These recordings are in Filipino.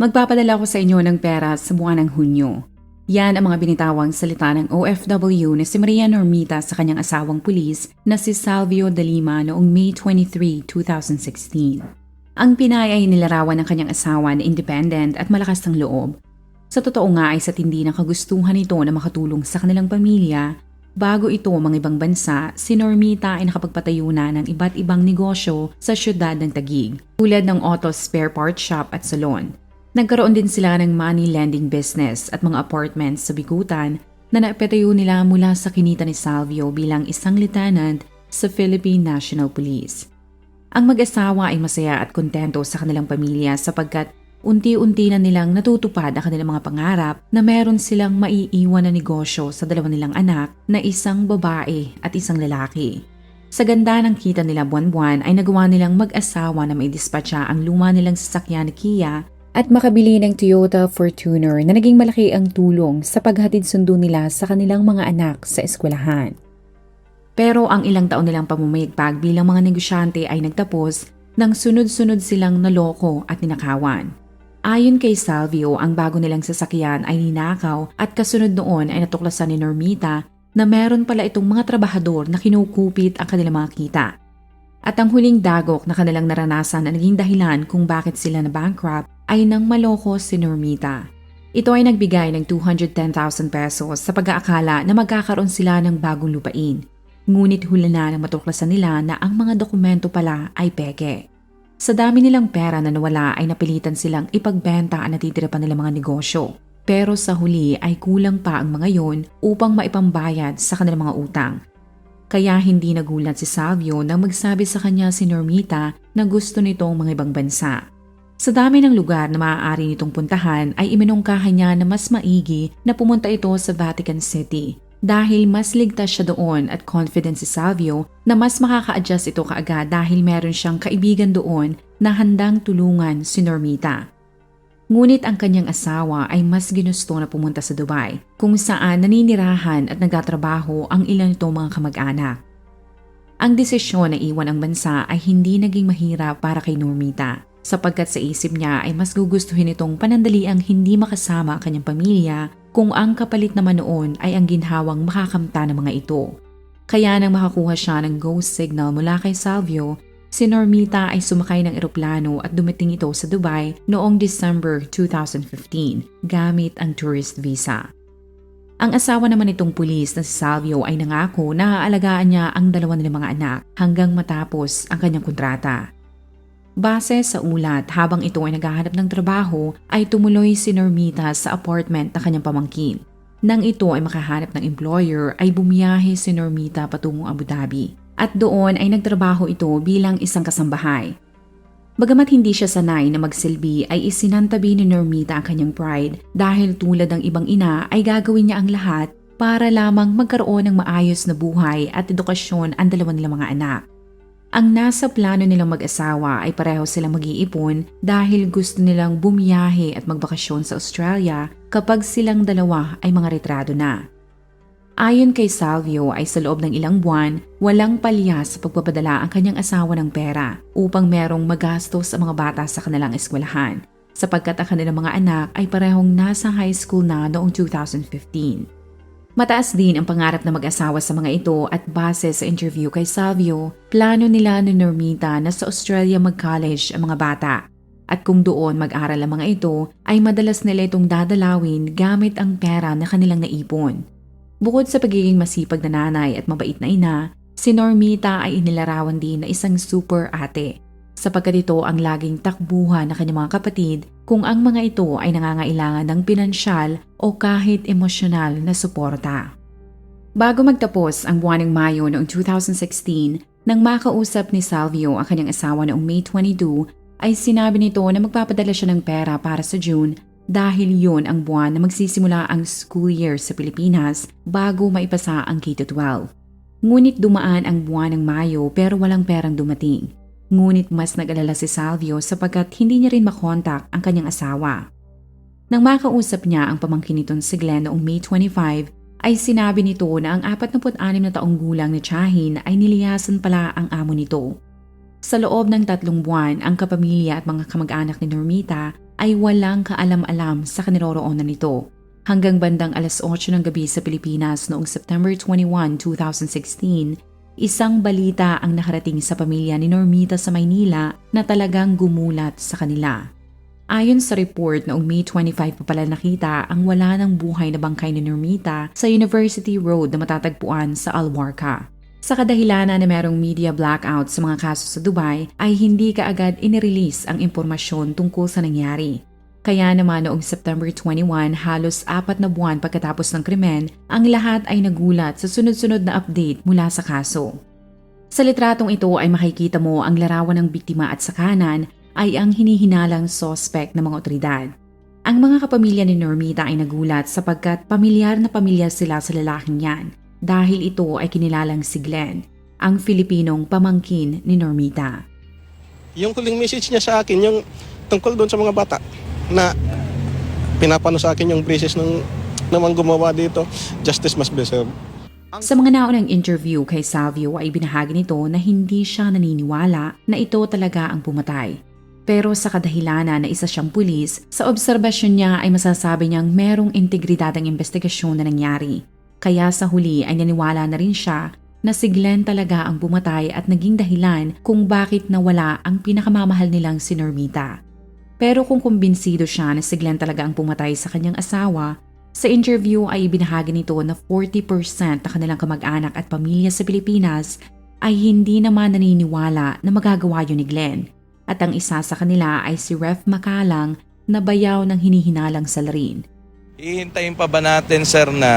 Magpapadala ko sa inyo ng pera sa buwan ng Hunyo. Yan ang mga binitawang salita ng OFW na si Maria Normita sa kanyang asawang pulis na si Salvio de Lima noong May 23, 2016. Ang Pinay ay nilarawan ng kanyang asawa na independent at malakas ng loob. Sa totoo nga ay sa tindi ng kagustuhan nito na makatulong sa kanilang pamilya, bago ito mga ibang bansa, si Normita ay nakapagpatayo na ng iba't ibang negosyo sa syudad ng Taguig, tulad ng auto spare part shop at salon. Nagkaroon din sila ng money lending business at mga apartments sa Bigutan na napetayo nila mula sa kinita ni Salvio bilang isang lieutenant sa Philippine National Police. Ang mag-asawa ay masaya at kontento sa kanilang pamilya sapagkat unti-unti na nilang natutupad ang kanilang mga pangarap na meron silang maiiwan na negosyo sa dalawa nilang anak na isang babae at isang lalaki. Sa ganda ng kita nila buwan-buwan ay nagawa nilang mag-asawa na may dispatcha ang luma nilang sasakyan ni Kia at makabili ng Toyota Fortuner na naging malaki ang tulong sa paghatid sundo nila sa kanilang mga anak sa eskwelahan. Pero ang ilang taon nilang pamumayagpag bilang mga negosyante ay nagtapos nang sunod-sunod silang naloko at ninakawan. Ayon kay Salvio, ang bago nilang sasakyan ay ninakaw at kasunod noon ay natuklasan ni Normita na meron pala itong mga trabahador na kinukupit ang kanilang mga kita. At ang huling dagok na kanilang naranasan na naging dahilan kung bakit sila na bankrupt ay nang maloko si Normita. Ito ay nagbigay ng 210,000 pesos sa pag-aakala na magkakaroon sila ng bagong lupain. Ngunit hula na nang matuklasan nila na ang mga dokumento pala ay peke. Sa dami nilang pera na nawala ay napilitan silang ipagbenta ang natitira pa nilang mga negosyo. Pero sa huli ay kulang pa ang mga yon upang maipambayad sa kanilang mga utang. Kaya hindi nagulat si Salvio nang magsabi sa kanya si Normita na gusto nitong mga ibang bansa. Sa dami ng lugar na maaari nitong puntahan ay iminungkahan niya na mas maigi na pumunta ito sa Vatican City dahil mas ligtas siya doon at confident si Salvio na mas makaka-adjust ito kaagad dahil meron siyang kaibigan doon na handang tulungan si Normita. Ngunit ang kanyang asawa ay mas ginusto na pumunta sa Dubai kung saan naninirahan at nagtatrabaho ang ilan nitong mga kamag-anak. Ang desisyon na iwan ang bansa ay hindi naging mahirap para kay Normita sapagkat sa isip niya ay mas gugustuhin itong panandaliang hindi makasama ang kanyang pamilya kung ang kapalit naman noon ay ang ginhawang makakamta ng mga ito. Kaya nang makakuha siya ng ghost signal mula kay Salvio, si Normita ay sumakay ng eroplano at dumating ito sa Dubai noong December 2015 gamit ang tourist visa. Ang asawa naman nitong pulis na si Salvio ay nangako na aalagaan niya ang dalawa nilang mga anak hanggang matapos ang kanyang kontrata. Base sa ulat, habang ito ay naghahanap ng trabaho, ay tumuloy si Normita sa apartment ng kanyang pamangkin. Nang ito ay makahanap ng employer, ay bumiyahe si Normita patungong Abu Dhabi. At doon ay nagtrabaho ito bilang isang kasambahay. Bagamat hindi siya sanay na magsilbi ay isinantabi ni Normita ang kanyang pride dahil tulad ng ibang ina ay gagawin niya ang lahat para lamang magkaroon ng maayos na buhay at edukasyon ang dalawa nilang mga anak. Ang nasa plano nilang mag-asawa ay pareho silang mag-iipon dahil gusto nilang bumiyahe at magbakasyon sa Australia kapag silang dalawa ay mga retrado na. Ayon kay Salvio ay sa loob ng ilang buwan, walang palya sa pagpapadala ang kanyang asawa ng pera upang merong magastos sa mga bata sa kanilang eskwelahan sapagkat ang kanilang mga anak ay parehong nasa high school na noong 2015. Mataas din ang pangarap na mag-asawa sa mga ito at base sa interview kay Salvio, plano nila ni Normita na sa Australia mag-college ang mga bata. At kung doon mag-aral ang mga ito, ay madalas nila itong dadalawin gamit ang pera na kanilang naipon. Bukod sa pagiging masipag na nanay at mabait na ina, si Normita ay inilarawan din na isang super ate sapagkat ito ang laging takbuhan ng kanyang mga kapatid kung ang mga ito ay nangangailangan ng pinansyal o kahit emosyonal na suporta. Bago magtapos ang buwan ng Mayo noong 2016, nang makausap ni Salvio ang kanyang asawa noong May 22, ay sinabi nito na magpapadala siya ng pera para sa June dahil yun ang buwan na magsisimula ang school year sa Pilipinas bago maipasa ang K-12. Ngunit dumaan ang buwan ng Mayo pero walang perang dumating. Ngunit mas nag-alala si Salvio sapagkat hindi niya rin makontak ang kanyang asawa. Nang makausap niya ang pamangkin nitong si Glenn noong May 25, ay sinabi nito na ang 46 na taong gulang na Chahin ay niliyasan pala ang amo nito. Sa loob ng tatlong buwan, ang kapamilya at mga kamag-anak ni Normita ay walang kaalam-alam sa kaniroroonan nito. Hanggang bandang alas 8 ng gabi sa Pilipinas noong September 21, 2016, isang balita ang nakarating sa pamilya ni Normita sa Maynila na talagang gumulat sa kanila. Ayon sa report noong May 25 pa pala nakita ang wala ng buhay na bangkay ni Normita sa University Road na matatagpuan sa Alwarca. Sa kadahilanan na merong media blackout sa mga kaso sa Dubai ay hindi kaagad inirelease ang impormasyon tungkol sa nangyari. Kaya naman noong September 21 halos apat na buwan pagkatapos ng krimen, ang lahat ay nagulat sa sunod-sunod na update mula sa kaso. Sa litratong ito ay makikita mo ang larawan ng biktima at sa kanan ay ang hinihinalang sospek ng mga otoridad. Ang mga kapamilya ni Normita ay nagulat sapagkat pamilyar na pamilyar sila sa lalaking yan dahil ito ay kinilalang si Glenn, ang Filipinong pamangkin ni Normita. Yung huling message niya sa akin, yung tungkol doon sa mga bata na pinapano sa akin yung braces ng naman gumawa dito, justice must be served. Sa mga naunang interview kay Salvio ay binahagi nito na hindi siya naniniwala na ito talaga ang pumatay. Pero sa kadahilanan na isa siyang pulis, sa obserbasyon niya ay masasabi niyang merong integridad ang investigasyon na nangyari. Kaya sa huli ay naniwala na rin siya na si Glenn talaga ang pumatay at naging dahilan kung bakit nawala ang pinakamamahal nilang si Normita. Pero kung kumbinsido siya na si Glenn talaga ang pumatay sa kanyang asawa, sa interview ay ibinahagi nito na 40% na kanilang kamag-anak at pamilya sa Pilipinas ay hindi naman naniniwala na magagawa yun ni Glenn. At ang isa sa kanila ay si Ref Makalang na bayaw ng hinihinalang salarin. Hihintayin pa ba natin, sir, na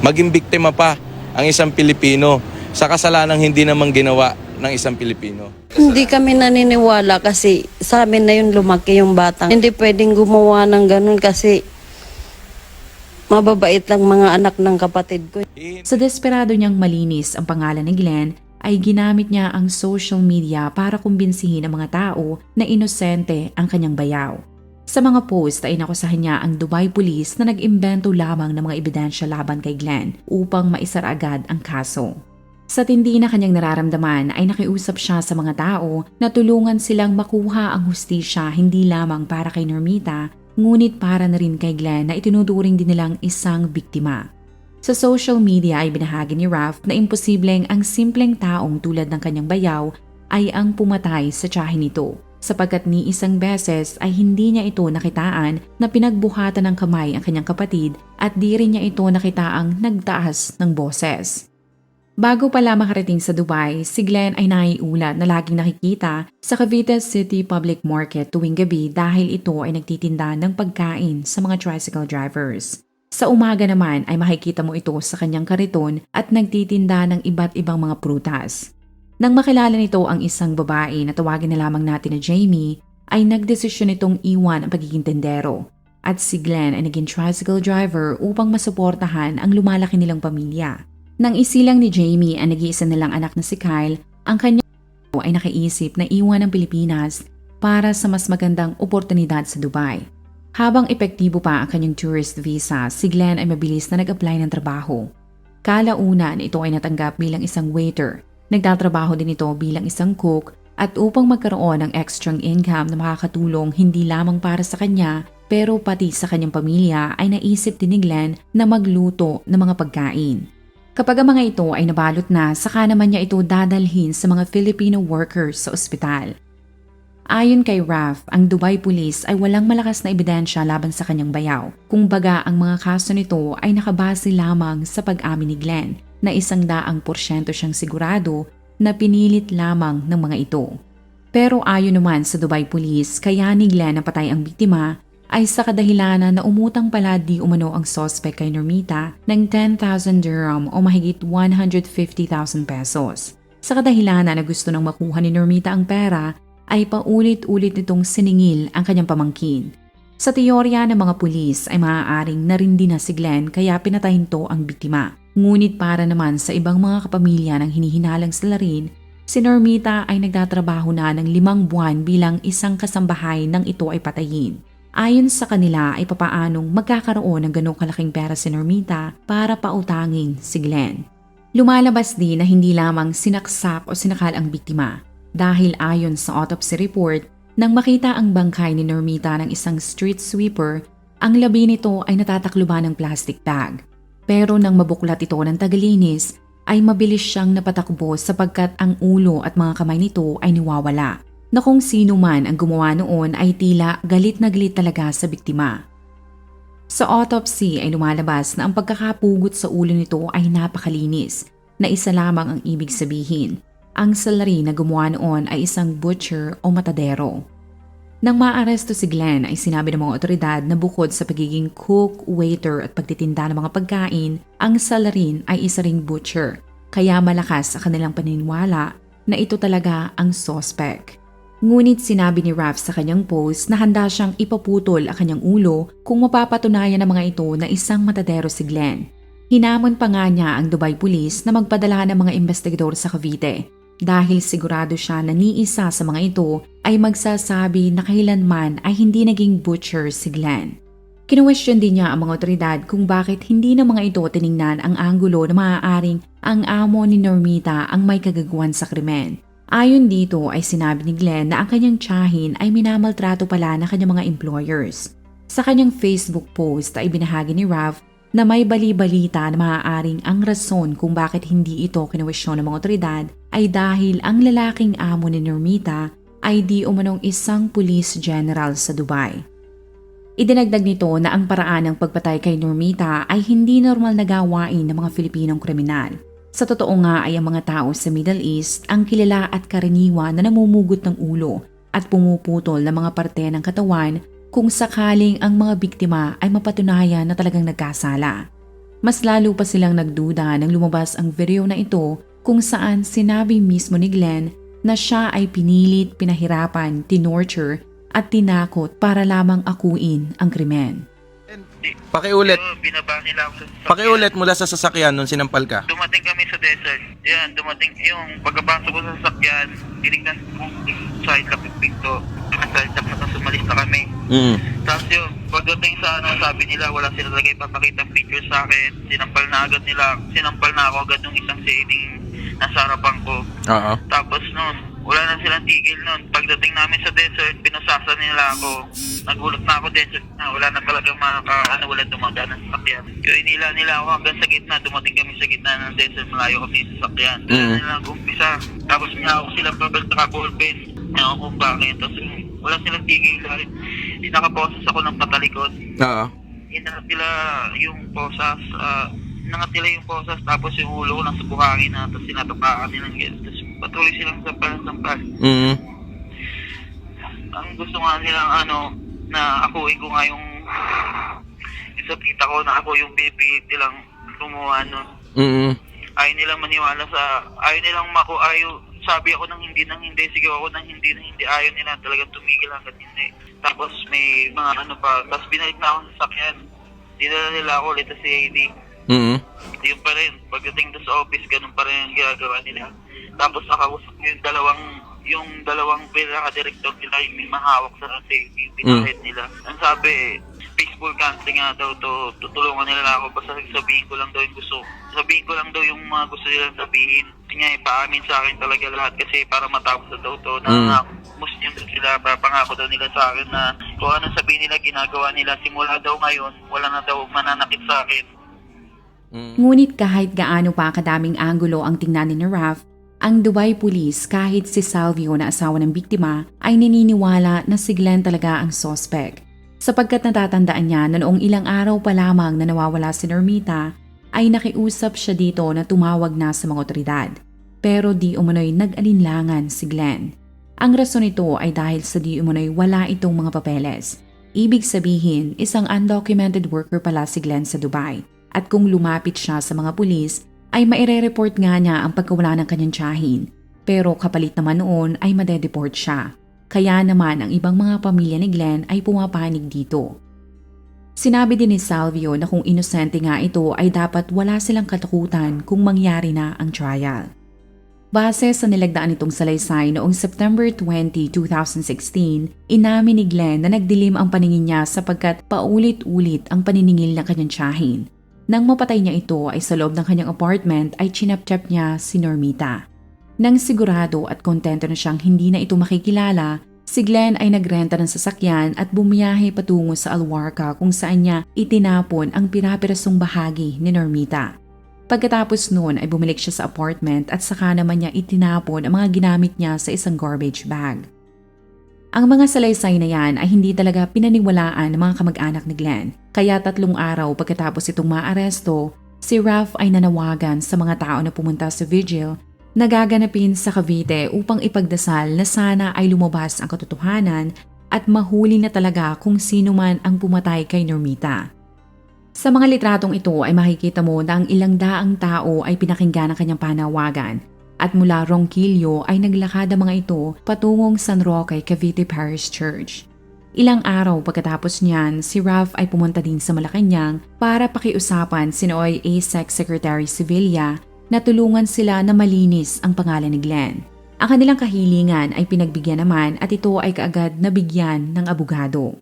maging biktima pa ang isang Pilipino sa kasalanang hindi naman ginawa ng isang Pilipino? Hindi kami naniniwala kasi sa amin na yun lumaki yung bata. Hindi pwedeng gumawa ng ganun kasi mababait lang mga anak ng kapatid ko. Sa desperado niyang malinis ang pangalan ni Glenn, ay ginamit niya ang social media para kumbinsihin ang mga tao na inosente ang kanyang bayaw. Sa mga post ay nakusahan niya ang Dubai Police na nag-imbento lamang ng mga ebidensya laban kay Glenn upang maisar agad ang kaso. Sa tindi na kanyang nararamdaman ay nakiusap siya sa mga tao na tulungan silang makuha ang hustisya hindi lamang para kay Normita ngunit para na rin kay Glenn na itinuturing din nilang isang biktima. Sa social media ay binahagi ni Ralph na imposibleng ang simpleng taong tulad ng kanyang bayaw ay ang pumatay sa tiyahin nito sapagkat ni isang beses ay hindi niya ito nakitaan na pinagbuhatan ng kamay ang kanyang kapatid at di rin niya ito nakitaang nagtaas ng boses. Bago pala makarating sa Dubai, si Glenn ay naiulat na laging nakikita sa Cavite City Public Market tuwing gabi dahil ito ay nagtitinda ng pagkain sa mga tricycle drivers. Sa umaga naman ay makikita mo ito sa kanyang kariton at nagtitinda ng iba't ibang mga prutas. Nang makilala nito ang isang babae na tawagin na lamang natin na Jamie, ay nagdesisyon itong iwan ang pagiging tendero. At si Glenn ay naging tricycle driver upang masuportahan ang lumalaki nilang pamilya. Nang isilang ni Jamie ang nag-iisa nilang anak na si Kyle, ang kanyang ay nakaisip na iwan ang Pilipinas para sa mas magandang oportunidad sa Dubai. Habang epektibo pa ang kanyang tourist visa, si Glenn ay mabilis na nag-apply ng trabaho. Kalaunan, ito ay natanggap bilang isang waiter. Nagtatrabaho din ito bilang isang cook at upang magkaroon ng extra income na makakatulong hindi lamang para sa kanya pero pati sa kanyang pamilya ay naisip din ni Glenn na magluto ng mga pagkain. Kapag ang mga ito ay nabalot na, saka naman niya ito dadalhin sa mga Filipino workers sa ospital. Ayon kay Raf, ang Dubai Police ay walang malakas na ebidensya laban sa kanyang bayaw. Kung baga ang mga kaso nito ay nakabase lamang sa pag-amin ni Glenn na isang daang porsyento siyang sigurado na pinilit lamang ng mga ito. Pero ayon naman sa Dubai Police, kaya ni Glenn napatay ang biktima ay sa kadahilanan na umutang pala di umano ang sospek kay Normita ng 10,000 dirham o mahigit 150,000 pesos. Sa kadahilanan na gusto nang makuha ni Normita ang pera, ay paulit-ulit nitong siningil ang kanyang pamangkin. Sa teorya ng mga pulis ay maaaring narindi na si Glenn kaya pinatayin to ang biktima. Ngunit para naman sa ibang mga kapamilya ng hinihinalang salarin, si Normita ay nagtatrabaho na ng limang buwan bilang isang kasambahay nang ito ay patayin. Ayon sa kanila ay papaanong magkakaroon ng ganong kalaking pera si Normita para pautangin si Glenn. Lumalabas din na hindi lamang sinaksak o sinakal ang biktima dahil ayon sa autopsy report, nang makita ang bangkay ni Normita ng isang street sweeper, ang labi nito ay natatakluban ng plastic bag. Pero nang mabuklat ito ng tagalinis, ay mabilis siyang napatakbo sapagkat ang ulo at mga kamay nito ay niwawala na kung sino man ang gumawa noon ay tila galit na galit talaga sa biktima. Sa autopsy ay lumalabas na ang pagkakapugot sa ulo nito ay napakalinis na isa lamang ang ibig sabihin. Ang salary na gumawa noon ay isang butcher o matadero. Nang maaresto si Glenn ay sinabi ng mga otoridad na bukod sa pagiging cook, waiter at pagtitinda ng mga pagkain, ang salarin ay isa ring butcher. Kaya malakas sa kanilang paniniwala na ito talaga ang suspect. Ngunit sinabi ni Raf sa kanyang post na handa siyang ipaputol ang kanyang ulo kung mapapatunayan ng mga ito na isang matadero si Glenn. Hinamon pa nga niya ang Dubai Police na magpadala ng mga investigador sa Cavite dahil sigurado siya na ni isa sa mga ito ay magsasabi na kailanman ay hindi naging butcher si Glenn. Kinuwestiyon din niya ang mga otoridad kung bakit hindi ng mga ito tiningnan ang anggulo na maaaring ang amo ni Normita ang may kagagawan sa krimen. Ayon dito ay sinabi ni Glenn na ang kanyang tiyahin ay minamaltrato pala ng kanyang mga employers. Sa kanyang Facebook post ay binahagi ni Rav na may bali-balita na maaaring ang rason kung bakit hindi ito kinwestiyon ng mga otoridad ay dahil ang lalaking amo ni Normita ay di umanong isang police general sa Dubai. Idinagdag nito na ang paraan ng pagpatay kay Normita ay hindi normal na gawain ng mga Filipinong kriminal. Sa totoo nga ay ang mga tao sa Middle East ang kilala at karaniwan na namumugot ng ulo at pumuputol ng mga parte ng katawan kung sakaling ang mga biktima ay mapatunayan na talagang nagkasala. Mas lalo pa silang nagduda nang lumabas ang video na ito kung saan sinabi mismo ni Glenn na siya ay pinilit, pinahirapan, tinorture at tinakot para lamang akuin ang krimen. Pakiulit. So, binaba nila ako sa sasakyan. Pakiulit mula sa sasakyan nung sinampal ka. Dumating kami sa desert. Yan, dumating yung pagkapasok ko sa sasakyan, tinignan ko yung side yung pinto. Side lock na tapos umalis na kami. Mm. Tapos yung pagdating sa ano, sabi nila wala sila talaga ipapakita picture sa akin. Sinampal na agad nila. Sinampal na ako agad nung isang sailing nasa harapan ko. Oo. Tapos noon, wala na silang tigil noon. Pagdating namin sa desert, pinusasan nila ako. Nagulat na ako desert na wala na talaga makaka, ano, wala dumagaan ng sasakyan. Kaya inila nila ako hanggang sa gitna. Dumating kami sa gitna ng desert, malayo kami sa sasakyan. Kaya Mm. nila umpisa. Tapos niya ako sila babal sa ballpen. Ako kung bakit. Tapos yun, wala silang tigil. Dahil Nakaposes ako ng patalikod. Oo. Inatila yung posas. ah, nangatila yung posas tapos yung ulo ko nasa buhangin na tapos sinatapakan nilang. Tapos patuloy silang sampal ng sampal. Mm. Ang gusto nga nilang ano, na akuin ko nga yung isa tita ko na ako yung pipilit nilang gumawa nun. Mm. Ayaw nilang maniwala sa, ayaw nilang maku, ayaw, sabi ako ng hindi ng hindi, sige ako ng hindi ng hindi, ayaw nila talagang tumigil hanggat hindi. Tapos may mga ano pa, tapos binalik na ako sa sakyan. Dinala nila ako ulit sa CID. Mm. Yun pa rin, pagdating doon sa office, ganun pa rin ang ginagawa nila. Tapos nakausap ko yung dalawang yung dalawang pinaka-director nila yung may mahawak sa safety, yung pinaka-head nila. Ang sabi, peaceful counseling nga daw to, tutulungan nila ako basta sabihin ko lang daw yung gusto. Sabihin ko lang daw yung mga gusto nilang sabihin. Kanya ipaamin sa akin talaga lahat kasi para matapos na daw to. Na Mm. Muslim daw sila, papangako daw nila sa akin na kung anong sabihin nila, ginagawa nila. Simula daw ngayon, wala na daw mananakit sa akin. Mm. Ngunit kahit gaano pa kadaming anggulo ang tingnan ni Raf, ang Dubai Police kahit si Salvio na asawa ng biktima ay naniniwala na si Glenn talaga ang suspect. Sapagkat natatandaan niya na noong ilang araw pa lamang na nawawala si Normita ay nakiusap siya dito na tumawag na sa mga otoridad. Pero di umano'y nag-alinlangan si Glenn. Ang rason nito ay dahil sa di umano'y wala itong mga papeles. Ibig sabihin, isang undocumented worker pala si Glenn sa Dubai. At kung lumapit siya sa mga pulis, ay maire-report nga niya ang pagkawala ng kanyang tiyahin. Pero kapalit naman noon ay madedeport siya. Kaya naman ang ibang mga pamilya ni Glenn ay pumapanig dito. Sinabi din ni Salvio na kung inosente nga ito ay dapat wala silang katakutan kung mangyari na ang trial. Base sa nilagdaan nitong salaysay noong September 20, 2016, inamin ni Glenn na nagdilim ang paningin niya sapagkat paulit-ulit ang paniningil ng kanyang tiyahin. Nang mapatay niya ito ay sa loob ng kanyang apartment ay chinap-chap niya si Normita. Nang sigurado at kontento na siyang hindi na ito makikilala, si Glenn ay nagrenta ng sasakyan at bumiyahe patungo sa Alwarca kung saan niya itinapon ang pirapirasong bahagi ni Normita. Pagkatapos noon ay bumalik siya sa apartment at saka naman niya itinapon ang mga ginamit niya sa isang garbage bag. Ang mga salaysay na yan ay hindi talaga pinaniwalaan ng mga kamag-anak ni Glenn. Kaya tatlong araw pagkatapos itong maaresto, si Ralph ay nanawagan sa mga tao na pumunta sa vigil na gaganapin sa Cavite upang ipagdasal na sana ay lumabas ang katotohanan at mahuli na talaga kung sino man ang pumatay kay Normita. Sa mga litratong ito ay makikita mo na ang ilang daang tao ay pinakinggan ang kanyang panawagan at mula Ronquillo ay naglakad ang mga ito patungong San Roque Cavite Parish Church. Ilang araw pagkatapos niyan, si Ralph ay pumunta din sa Malacanang para pakiusapan si Noy ASEC Secretary Sevilla na tulungan sila na malinis ang pangalan ni Glenn. Ang kanilang kahilingan ay pinagbigyan naman at ito ay kaagad nabigyan ng abogado.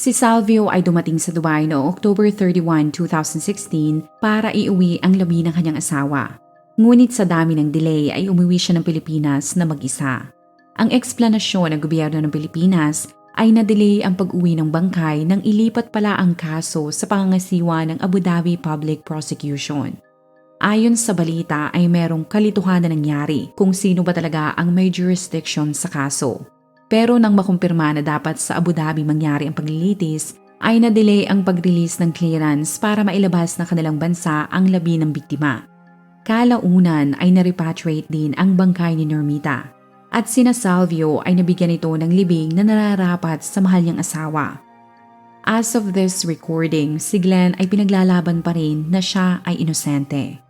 Si Salvio ay dumating sa Dubai noong October 31, 2016 para iuwi ang labi ng kanyang asawa. Ngunit sa dami ng delay ay umuwi siya ng Pilipinas na mag-isa. Ang eksplanasyon ng gobyerno ng Pilipinas ay na-delay ang pag-uwi ng bangkay nang ilipat pala ang kaso sa pangangasiwa ng Abu Dhabi Public Prosecution. Ayon sa balita ay merong kalituhan na nangyari kung sino ba talaga ang may jurisdiction sa kaso. Pero nang makumpirma na dapat sa Abu Dhabi mangyari ang paglilitis, ay na-delay ang pag-release ng clearance para mailabas ng kanilang bansa ang labi ng biktima. Kalaunan ay na-repatriate din ang bangkay ni Normita at sina Salvio ay nabigyan ito ng libing na nararapat sa mahal niyang asawa. As of this recording, si Glenn ay pinaglalaban pa rin na siya ay inosente.